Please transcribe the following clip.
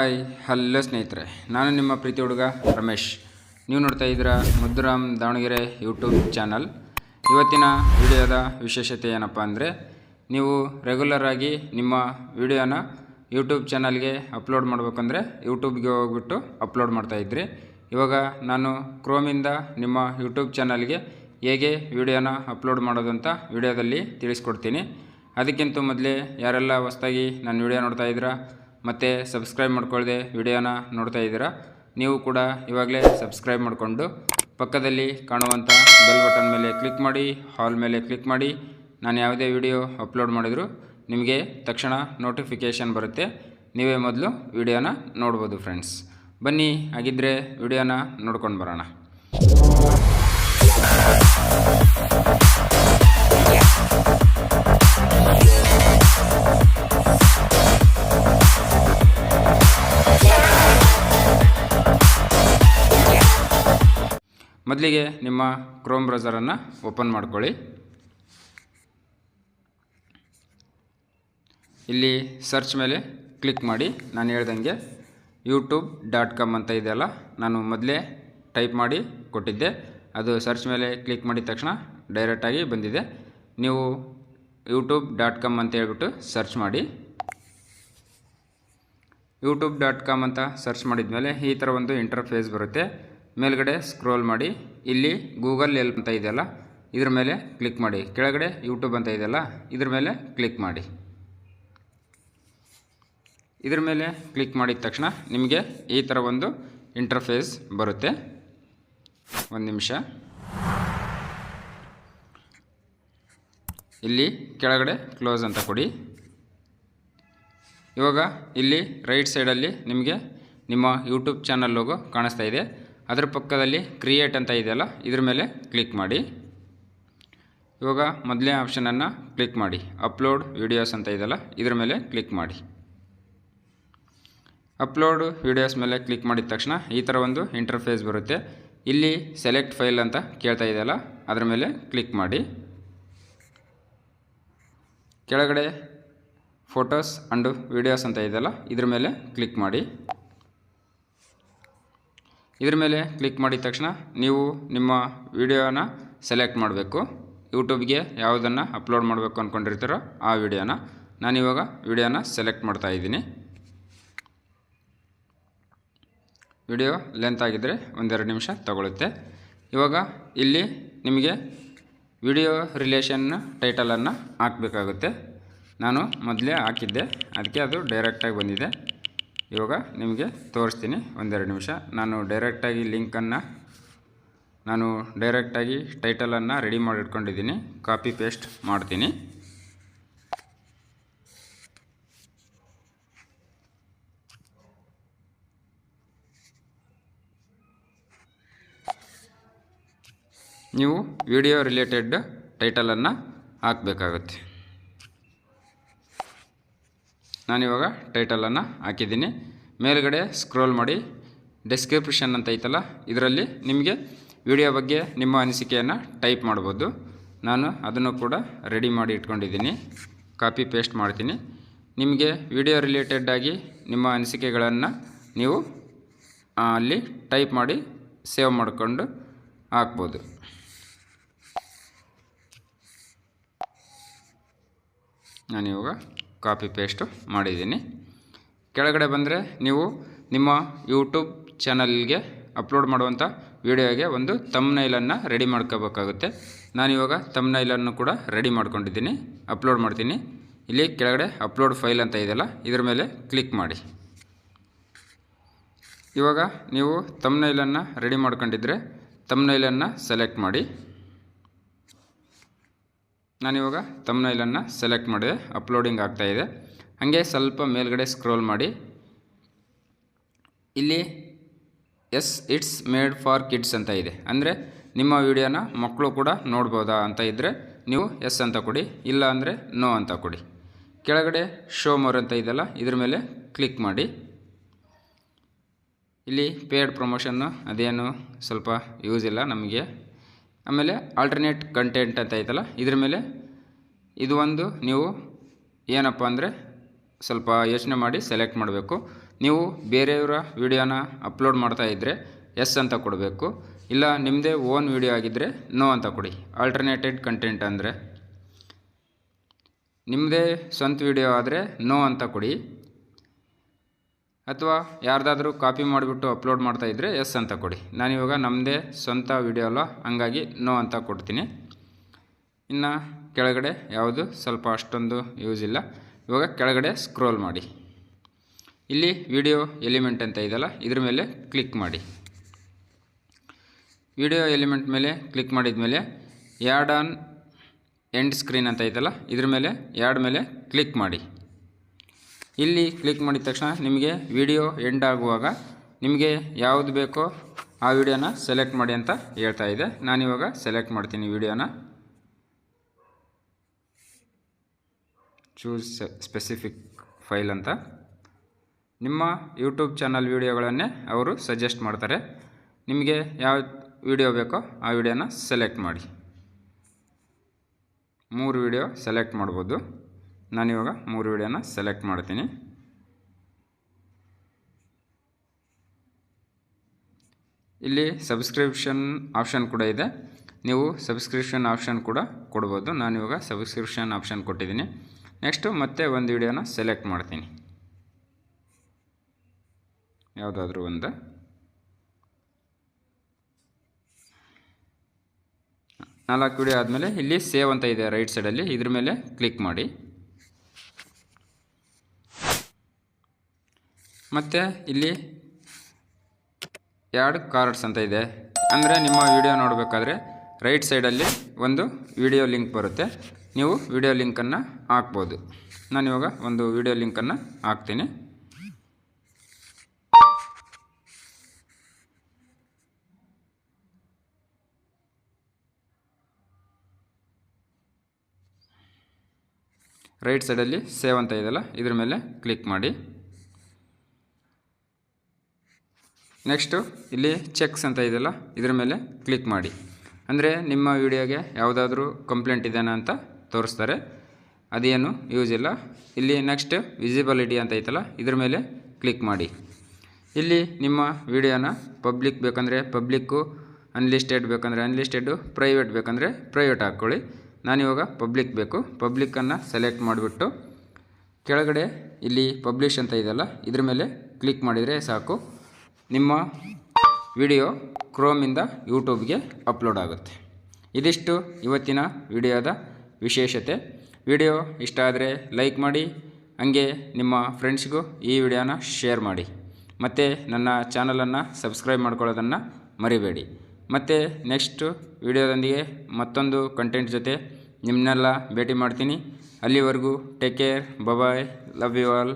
Hi hello ಸ್ನೇಹಿತರೆ. ನಾನು ನಿಮ್ಮ ಪ್ರೀತಿ ಹುಡುಗ ರಮೇಶ್. ನೀವು ನೋಡ್ತಾ ಇದ್ದೀರಾ ಮುದ್ರಾಮ್ ದಾವಣಗೆರೆ ಯೂಟ್ಯೂಬ್ ಚಾನಲ್. ಇವತ್ತಿನ ವಿಡಿಯೋದ ವಿಶೇಷತೆ ಏನಪ್ಪ ಅಂದರೆ, ನೀವು ರೆಗ್ಯುಲರ್ ಆಗಿ ನಿಮ್ಮ ವಿಡಿಯೋನ ಯೂಟ್ಯೂಬ್ ಚಾನಲ್ಗೆ ಅಪ್ಲೋಡ್ ಮಾಡಬೇಕಂದ್ರೆ ಯೂಟ್ಯೂಬ್ಗೆ ಹೋಗ್ಬಿಟ್ಟು ಅಪ್ಲೋಡ್ ಮಾಡ್ತಾಯಿದ್ರಿ ಇವಾಗ ನಾನು ಕ್ರೋಮಿಂದ ನಿಮ್ಮ ಯೂಟ್ಯೂಬ್ ಚಾನಲ್ಗೆ ಹೇಗೆ ವಿಡಿಯೋನ ಅಪ್ಲೋಡ್ ಮಾಡೋದು ಅಂತ ವಿಡಿಯೋದಲ್ಲಿ ತಿಳಿಸ್ಕೊಡ್ತೀನಿ. ಅದಕ್ಕಿಂತ ಮೊದಲೇ ಯಾರೆಲ್ಲ ಹೊಸ್ದಾಗಿ ನನ್ನ ವಿಡಿಯೋ ನೋಡ್ತಾ ಇದ್ದೀರಾ ಮತ್ತು ಸಬ್ಸ್ಕ್ರೈಬ್ ಮಾಡ್ಕೊಳ್ಳದೆ ವಿಡಿಯೋನ ನೋಡ್ತಾ ಇದ್ದೀರಾ, ನೀವು ಕೂಡ ಇವಾಗಲೇ ಸಬ್ಸ್ಕ್ರೈಬ್ ಮಾಡಿಕೊಂಡು ಪಕ್ಕದಲ್ಲಿ ಕಾಣುವಂಥ ಬೆಲ್ ಬಟನ್ ಮೇಲೆ ಕ್ಲಿಕ್ ಮಾಡಿ, ಹಾಲ್ ಮೇಲೆ ಕ್ಲಿಕ್ ಮಾಡಿ, ನಾನು ಯಾವುದೇ ವಿಡಿಯೋ ಅಪ್ಲೋಡ್ ಮಾಡಿದರೂ ನಿಮಗೆ ತಕ್ಷಣ ನೋಟಿಫಿಕೇಷನ್ ಬರುತ್ತೆ, ನೀವೇ ಮೊದಲು ವಿಡಿಯೋನ ನೋಡ್ಬೋದು ಫ್ರೆಂಡ್ಸ್. ಬನ್ನಿ ಹಾಗಿದ್ದರೆ ವಿಡಿಯೋನ ನೋಡ್ಕೊಂಡು ಬರೋಣ. ಮೊದಲಿಗೆ ನಿಮ್ಮ ಕ್ರೋಮ್ ಬ್ರೌಸರನ್ನು ಓಪನ್ ಮಾಡ್ಕೊಳ್ಳಿ. ಇಲ್ಲಿ ಸರ್ಚ್ ಮೇಲೆ ಕ್ಲಿಕ್ ಮಾಡಿ. ನಾನು ಹೇಳ್ದಂಗೆ ಯೂಟ್ಯೂಬ್ ಡಾಟ್ ಕಾಮ್ ಅಂತ ಇದೆಯಲ್ಲ ನಾನು ಮೊದಲೇ ಟೈಪ್ ಮಾಡಿ ಕೊಟ್ಟಿದ್ದೆ. ಅದು ಸರ್ಚ್ ಮೇಲೆ ಕ್ಲಿಕ್ ಮಾಡಿದ ತಕ್ಷಣ ಡೈರೆಕ್ಟಾಗಿ ಬಂದಿದೆ. ನೀವು ಯೂಟ್ಯೂಬ್ ಡಾಟ್ ಕಾಮ್ ಅಂತ ಹೇಳ್ಬಿಟ್ಟು ಸರ್ಚ್ ಮಾಡಿ. ಯೂಟ್ಯೂಬ್ ಡಾಟ್ ಕಾಮ್ ಅಂತ ಸರ್ಚ್ ಮಾಡಿದ ಮೇಲೆ ಈ ಥರ ಒಂದು ಇಂಟರ್ಫೇಸ್ ಬರುತ್ತೆ. ಮೇಲ್ಗಡೆ ಸ್ಕ್ರೋಲ್ ಮಾಡಿ. ಇಲ್ಲಿ ಗೂಗಲ್ ಎಲ್ಪ್ ಅಂತ ಇದೆಯಲ್ಲ, ಇದ್ರ ಮೇಲೆ ಕ್ಲಿಕ್ ಮಾಡಿ. ಕೆಳಗಡೆ ಯೂಟ್ಯೂಬ್ ಅಂತ ಇದೆಯಲ್ಲ, ಇದ್ರ ಮೇಲೆ ಕ್ಲಿಕ್ ಮಾಡಿ. ಇದ್ರ ಮೇಲೆ ಕ್ಲಿಕ್ ಮಾಡಿದ ತಕ್ಷಣ ನಿಮಗೆ ಈ ಥರ ಒಂದು ಇಂಟರ್ಫೇಸ್ ಬರುತ್ತೆ. ಒಂದು ನಿಮಿಷ. ಇಲ್ಲಿ ಕೆಳಗಡೆ ಕ್ಲೋಸ್ ಅಂತ ಕೊಡಿ. ಇವಾಗ ಇಲ್ಲಿ ರೈಟ್ ಸೈಡಲ್ಲಿ ನಿಮಗೆ ನಿಮ್ಮ ಯೂಟ್ಯೂಬ್ ಚಾನಲ್ ಲೋಗೋ ಕಾಣಿಸ್ತಾ ಇದೆ. ಅದರ ಪಕ್ಕದಲ್ಲಿ ಕ್ರಿಯೇಟ್ ಅಂತ ಇದೆಯಲ್ಲ, ಇದ್ರ ಮೇಲೆ ಕ್ಲಿಕ್ ಮಾಡಿ. ಇವಾಗ ಮೊದಲನೇ ಆಪ್ಷನನ್ನು ಕ್ಲಿಕ್ ಮಾಡಿ. ಅಪ್ಲೋಡ್ ವಿಡಿಯೋಸ್ ಅಂತ ಇದೆಯಲ್ಲ, ಇದ್ರ ಮೇಲೆ ಕ್ಲಿಕ್ ಮಾಡಿ. ಅಪ್ಲೋಡ್ ವಿಡಿಯೋಸ್ ಮೇಲೆ ಕ್ಲಿಕ್ ಮಾಡಿದ ತಕ್ಷಣ ಈ ಥರ ಒಂದು ಇಂಟರ್ಫೇಸ್ ಬರುತ್ತೆ. ಇಲ್ಲಿ ಸೆಲೆಕ್ಟ್ ಫೈಲ್ ಅಂತ ಕೇಳ್ತಾ ಇದೆಯಲ್ಲ, ಅದರ ಮೇಲೆ ಕ್ಲಿಕ್ ಮಾಡಿ. ಕೆಳಗಡೆ ಫೋಟೋಸ್ ಅಂಡು ವಿಡಿಯೋಸ್ ಅಂತ ಇದೆಯಲ್ಲ, ಇದ್ರ ಮೇಲೆ ಕ್ಲಿಕ್ ಮಾಡಿ. ಇದ್ರ ಮೇಲೆ ಕ್ಲಿಕ್ ಮಾಡಿದ ತಕ್ಷಣ ನೀವು ನಿಮ್ಮ ವಿಡಿಯೋನ ಸೆಲೆಕ್ಟ್ ಮಾಡಬೇಕು. ಯೂಟ್ಯೂಬ್ಗೆ ಯಾವುದನ್ನು ಅಪ್ಲೋಡ್ ಮಾಡಬೇಕು ಅಂದ್ಕೊಂಡಿರ್ತೀರೋ ಆ ವಿಡಿಯೋನ ನಾನಿವಾಗ ವಿಡಿಯೋನ ಸೆಲೆಕ್ಟ್ ಮಾಡ್ತಾ ಇದ್ದೀನಿ. ವಿಡಿಯೋ ಲೆಂತ್ ಆಗಿದ್ದರೆ ಒಂದೆರಡು ನಿಮಿಷ ತಗೊಳುತ್ತೆ. ಇವಾಗ ಇಲ್ಲಿ ನಿಮಗೆ ವಿಡಿಯೋ ರಿಲೇಷನ್ನ ಟೈಟಲನ್ನು ಹಾಕಬೇಕಾಗುತ್ತೆ. ನಾನು ಮೊದಲೇ ಹಾಕಿದ್ದೆ. ಅದಕ್ಕೆ ಅದು ಡೈರೆಕ್ಟಾಗಿ ಬಂದಿದೆ. ಇವಾಗ ನಿಮಗೆ ತೋರಿಸ್ತೀನಿ ಒಂದೆರಡು ನಿಮಿಷ. ನಾನು ಡೈರೆಕ್ಟಾಗಿ ಲಿಂಕನ್ನು ನಾನು ಡೈರೆಕ್ಟಾಗಿ ಟೈಟಲನ್ನು ರೆಡಿ ಮಾಡಿ ಇಟ್ಕೊಂಡಿದ್ದೀನಿ ಕಾಪಿ ಪೇಸ್ಟ್ ಮಾಡ್ತೀನಿ. ನೀವು ವಿಡಿಯೋ ರಿಲೇಟೆಡ್ ಟೈಟಲನ್ನು ಹಾಕಬೇಕಾಗುತ್ತೆ. ನಾನಿವಾಗ ಟೈಟಲನ್ನು ಹಾಕಿದ್ದೀನಿ. ಮೇಲುಗಡೆ ಸ್ಕ್ರೋಲ್ ಮಾಡಿ ಡಿಸ್ಕ್ರಿಪ್ಷನ್ ಅಂತ ಐತಲ್ಲ, ಇದರಲ್ಲಿ ನಿಮಗೆ ವಿಡಿಯೋ ಬಗ್ಗೆ ನಿಮ್ಮ ಅನಿಸಿಕೆಯನ್ನು ಟೈಪ್ ಮಾಡ್ಬೋದು. ನಾನು ಅದನ್ನು ಕೂಡ ರೆಡಿ ಮಾಡಿ ಇಟ್ಕೊಂಡಿದ್ದೀನಿ. ಕಾಪಿ ಪೇಸ್ಟ್ ಮಾಡ್ತೀನಿ. ನಿಮಗೆ ವಿಡಿಯೋ ರಿಲೇಟೆಡ್ ಆಗಿ ನಿಮ್ಮ ಅನಿಸಿಕೆಗಳನ್ನು ನೀವು ಅಲ್ಲಿ ಟೈಪ್ ಮಾಡಿ ಸೇವ್ ಮಾಡಿಕೊಂಡು ಹಾಕ್ಬೋದು. ನಾನಿವಾಗ ಕಾಪಿ ಪೇಸ್ಟು ಮಾಡಿದ್ದೀನಿ. ಕೆಳಗಡೆ ಬಂದರೆ ನೀವು ನಿಮ್ಮ ಯೂಟ್ಯೂಬ್ ಚಾನಲ್ಗೆ ಅಪ್ಲೋಡ್ ಮಾಡುವಂಥ ವಿಡಿಯೋಗೆ ಒಂದು ತಮ್ನೈಲನ್ನು ರೆಡಿ ಮಾಡ್ಕೋಬೇಕಾಗುತ್ತೆ. ನಾನಿವಾಗ ತಮ್ನೈಲನ್ನು ಕೂಡ ರೆಡಿ ಮಾಡ್ಕೊಂಡಿದ್ದೀನಿ. ಅಪ್ಲೋಡ್ ಮಾಡ್ತೀನಿ. ಇಲ್ಲಿ ಕೆಳಗಡೆ ಅಪ್ಲೋಡ್ ಫೈಲ್ ಅಂತ ಇದೆಯಲ್ಲ, ಇದ್ರ ಮೇಲೆ ಕ್ಲಿಕ್ ಮಾಡಿ. ಇವಾಗ ನೀವು ತಮ್ನೈಲನ್ನು ರೆಡಿ ಮಾಡ್ಕೊಂಡಿದ್ರೆ ತಮ್ನೈಲನ್ನು ಸೆಲೆಕ್ಟ್ ಮಾಡಿ. ನಾನಿವಾಗ ತಮ್ನೈಲನ್ನು ಸೆಲೆಕ್ಟ್ ಮಾಡಿದೆ ಅಪ್ಲೋಡಿಂಗ್ ಆಗ್ತಾಯಿದೆ ಹಾಗೆ ಸ್ವಲ್ಪ ಮೇಲ್ಗಡೆ ಸ್ಕ್ರೋಲ್ ಮಾಡಿ. ಇಲ್ಲಿ yes it's made for kids ಅಂತ ಇದೆ. ಅಂದರೆ ನಿಮ್ಮ ವಿಡಿಯೋನ ಮಕ್ಕಳು ಕೂಡ ನೋಡ್ಬೋದಾ ಅಂತ ಇದ್ದರೆ ನೀವು ಎಸ್ ಅಂತ ಕೊಡಿ, ಇಲ್ಲ ಅಂದರೆ ನೋ ಅಂತ ಕೊಡಿ. ಕೆಳಗಡೆ ಶೋ ಮೋರ್ ಅಂತ ಇದೆಯಲ್ಲ, ಇದ್ರ ಮೇಲೆ ಕ್ಲಿಕ್ ಮಾಡಿ. ಇಲ್ಲಿ ಪೇಯ್ಡ್ ಪ್ರಮೋಷನ್ನು ಅದೇನು ಸ್ವಲ್ಪ ಯೂಸ್ ಇಲ್ಲ ನಮಗೆ. ಆಮೇಲೆ ಆಲ್ಟರ್ನೇಟ್ ಕಂಟೆಂಟ್ ಅಂತ ಐತಲ್ಲ, ಇದ್ರ ಮೇಲೆ ಇದು ಒಂದು ನೀವು ಏನಪ್ಪ ಅಂದರೆ ಸ್ವಲ್ಪ ಯೋಚನೆ ಮಾಡಿ ಸೆಲೆಕ್ಟ್ ಮಾಡಬೇಕು. ನೀವು ಬೇರೆಯವರ ವಿಡಿಯೋನ ಅಪ್ಲೋಡ್ ಮಾಡ್ತಾ ಇದ್ದರೆ ಎಸ್ ಅಂತ ಕೊಡಬೇಕು. ಇಲ್ಲ ನಿಮ್ಮದೇ ಓನ್ ವಿಡಿಯೋ ಆಗಿದ್ದರೆ ನೋ ಅಂತ ಕೊಡಿ. ಆಲ್ಟರ್ನೇಟೆಡ್ ಕಂಟೆಂಟ್ ಅಂದರೆ ನಿಮ್ಮದೇ ಸ್ವಂತ ವಿಡಿಯೋ ಆದರೆ ನೋ ಅಂತ ಕೊಡಿ. ಅಥವಾ ಯಾರ್ದಾದರೂ ಕಾಪಿ ಮಾಡಿಬಿಟ್ಟು ಅಪ್ಲೋಡ್ ಮಾಡ್ತಾ ಇದ್ದರೆ ಎಸ್ ಅಂತ ಕೊಡಿ. ನಾನಿವಾಗ ನಮ್ಮದೇ ಸ್ವಂತ ವಿಡಿಯೋ ಅಲ್ಲ, ಹಂಗಾಗಿ ನೋ ಅಂತ ಕೊಡ್ತೀನಿ. ಇನ್ನು ಕೆಳಗಡೆ ಯಾವುದು ಸ್ವಲ್ಪ ಅಷ್ಟೊಂದು ಯೂಸ್ ಇಲ್ಲ. ಇವಾಗ ಕೆಳಗಡೆ ಸ್ಕ್ರೋಲ್ ಮಾಡಿ. ಇಲ್ಲಿ ವಿಡಿಯೋ ಎಲಿಮೆಂಟ್ ಅಂತ ಇದೆಯಲ್ಲ, ಇದ್ರ ಮೇಲೆ ಕ್ಲಿಕ್ ಮಾಡಿ. ವಿಡಿಯೋ ಎಲಿಮೆಂಟ್ ಮೇಲೆ ಕ್ಲಿಕ್ ಮಾಡಿದ ಮೇಲೆ ಯಾಡ್ ಆನ್ ಎಂಡ್ ಸ್ಕ್ರೀನ್ ಅಂತ ಇದೆಯಲ್ಲ ಇದ್ರ ಮೇಲೆ ಯಾಡ್ ಮೇಲೆ ಕ್ಲಿಕ್ ಮಾಡಿ. ಇಲ್ಲಿ ಕ್ಲಿಕ್ ಮಾಡಿದ ತಕ್ಷಣ ನಿಮಗೆ ವಿಡಿಯೋ ಎಂಡ್ ಆಗುವಾಗ ನಿಮಗೆ ಯಾವುದು ಬೇಕೋ ಆ ವಿಡಿಯೋನ ಸೆಲೆಕ್ಟ್ ಮಾಡಿ ಅಂತ ಹೇಳ್ತಾ ಇದೆ. ನಾನಿವಾಗ ಸೆಲೆಕ್ಟ್ ಮಾಡ್ತೀನಿ ವಿಡಿಯೋನ ಚೂಸ್ ಸ್ಪೆಸಿಫಿಕ್ ಫೈಲ್ ಅಂತ. ನಿಮ್ಮ ಯೂಟ್ಯೂಬ್ ಚಾನಲ್ ವೀಡಿಯೋಗಳನ್ನೇ ಅವರು ಸಜೆಸ್ಟ್ ಮಾಡ್ತಾರೆ. ನಿಮಗೆ ಯಾವ ವಿಡಿಯೋ ಬೇಕೋ ಆ ವಿಡಿಯೋನ ಸೆಲೆಕ್ಟ್ ಮಾಡಿ. ಮೂರು ವಿಡಿಯೋ ಸೆಲೆಕ್ಟ್ ಮಾಡ್ಬೋದು. ನಾನಿವಾಗ ಮೂರು ವಿಡಿಯೋನ ಸೆಲೆಕ್ಟ್ ಮಾಡ್ತೀನಿ. ಇಲ್ಲಿ ಸಬ್ಸ್ಕ್ರಿಪ್ಷನ್ ಆಪ್ಷನ್ ಕೂಡ ಇದೆ. ನೀವು ಸಬ್ಸ್ಕ್ರಿಪ್ಷನ್ ಆಪ್ಷನ್ ಕೂಡ ಕೊಡ್ಬೋದು. ನಾನಿವಾಗ ಸಬ್ಸ್ಕ್ರಿಪ್ಷನ್ ಆಪ್ಷನ್ ಕೊಟ್ಟಿದ್ದೀನಿ. ನೆಕ್ಸ್ಟು ಮತ್ತೆ ಒಂದು ವಿಡಿಯೋನ ಸೆಲೆಕ್ಟ್ ಮಾಡ್ತೀನಿ. ಯಾವುದಾದ್ರೂ ಒಂದು. ನಾಲ್ಕು ವಿಡಿಯೋ ಆದಮೇಲೆ ಇಲ್ಲಿ ಸೇವ್ ಅಂತ ಇದೆ ರೈಟ್ ಸೈಡಲ್ಲಿ ಇದ್ರ ಮೇಲೆ ಕ್ಲಿಕ್ ಮಾಡಿ. ಮತ್ತು ಇಲ್ಲಿ ಎರಡು ಕಾರ್ಡ್ಸ್ ಅಂತ ಇದೆ. ಅಂದರೆ ನಿಮ್ಮ ವಿಡಿಯೋ ನೋಡಬೇಕಾದ್ರೆ ರೈಟ್ ಸೈಡಲ್ಲಿ ಒಂದು ವಿಡಿಯೋ ಲಿಂಕ್ ಬರುತ್ತೆ. ನೀವು ವಿಡಿಯೋ ಲಿಂಕನ್ನು ಹಾಕ್ಬೋದು. ನಾನಿವಾಗ ಒಂದು ವಿಡಿಯೋ ಲಿಂಕನ್ನು ಹಾಕ್ತೀನಿ. ರೈಟ್ ಸೈಡಲ್ಲಿ ಸೇವ್ ಅಂತ ಇದೆಯಲ್ಲ, ಇದ್ರ ಮೇಲೆ ಕ್ಲಿಕ್ ಮಾಡಿ. ನೆಕ್ಸ್ಟು ಇಲ್ಲಿ ಚೆಕ್ಸ್ ಅಂತ ಇದೆಯಲ್ಲ, ಇದರ ಮೇಲೆ ಕ್ಲಿಕ್ ಮಾಡಿ. ಅಂದರೆ ನಿಮ್ಮ ವಿಡಿಯೋಗೆ ಯಾವುದಾದ್ರೂ ಕಂಪ್ಲೇಂಟ್ ಇದೆಯಾ ಅಂತ ತೋರಿಸ್ತಾರೆ. ಅದೇನು ಯೂಸ್ ಇಲ್ಲ. ಇಲ್ಲಿ ನೆಕ್ಸ್ಟ್ ವಿಸಿಬಿಲಿಟಿ ಅಂತ ಐತಲ್ಲ, ಇದ್ರ ಮೇಲೆ ಕ್ಲಿಕ್ ಮಾಡಿ. ಇಲ್ಲಿ ನಿಮ್ಮ ವಿಡಿಯೋನ ಪಬ್ಲಿಕ್ ಬೇಕಂದರೆ ಪಬ್ಲಿಕ್ಕು ಅನ್ಲಿಸ್ಟೆಡ್ ಬೇಕಂದರೆ ಅನ್ಲಿಸ್ಟೆಡು ಪ್ರೈವೇಟ್ ಬೇಕಂದರೆ ಪ್ರೈವೇಟ್ ಹಾಕ್ಕೊಳ್ಳಿ. ನಾನಿವಾಗ ಪಬ್ಲಿಕ್ ಬೇಕು. ಪಬ್ಲಿಕ್ಕನ್ನು ಸೆಲೆಕ್ಟ್ ಮಾಡಿಬಿಟ್ಟು, ಕೆಳಗಡೆ ಇಲ್ಲಿ ಪಬ್ಲಿಷ್ ಅಂತ ಇದೆಯಲ್ಲ, ಇದ್ರ ಮೇಲೆ ಕ್ಲಿಕ್ ಮಾಡಿದರೆ ಸಾಕು. ನಿಮ್ಮ ವಿಡಿಯೋ ಕ್ರೋಮಿಂದ ಯೂಟ್ಯೂಬ್ಗೆ ಅಪ್ಲೋಡ್ ಆಗುತ್ತೆ. ಇದಿಷ್ಟು ಇವತ್ತಿನ ವಿಡಿಯೋದ ವಿಶೇಷತೆ. ವಿಡಿಯೋ ಇಷ್ಟ ಆದರೆ ಲೈಕ್ ಮಾಡಿ, ಹಂಗೆ ನಿಮ್ಮ ಫ್ರೆಂಡ್ಸ್ಗೂ ಈ ವಿಡಿಯೋನ ಶೇರ್ ಮಾಡಿ. ಮತ್ತು ನನ್ನ ಚಾನಲನ್ನು ಸಬ್ಸ್ಕ್ರೈಬ್ ಮಾಡ್ಕೊಳ್ಳೋದನ್ನು ಮರಿಬೇಡಿ. ಮತ್ತು ನೆಕ್ಸ್ಟು ವಿಡಿಯೋದೊಂದಿಗೆ ಮತ್ತೊಂದು ಕಂಟೆಂಟ್ ಜೊತೆ ನಿಮ್ಮನ್ನೆಲ್ಲ ಭೇಟಿ ಮಾಡ್ತೀನಿ. ಅಲ್ಲಿವರೆಗೂ take care bye bye love you all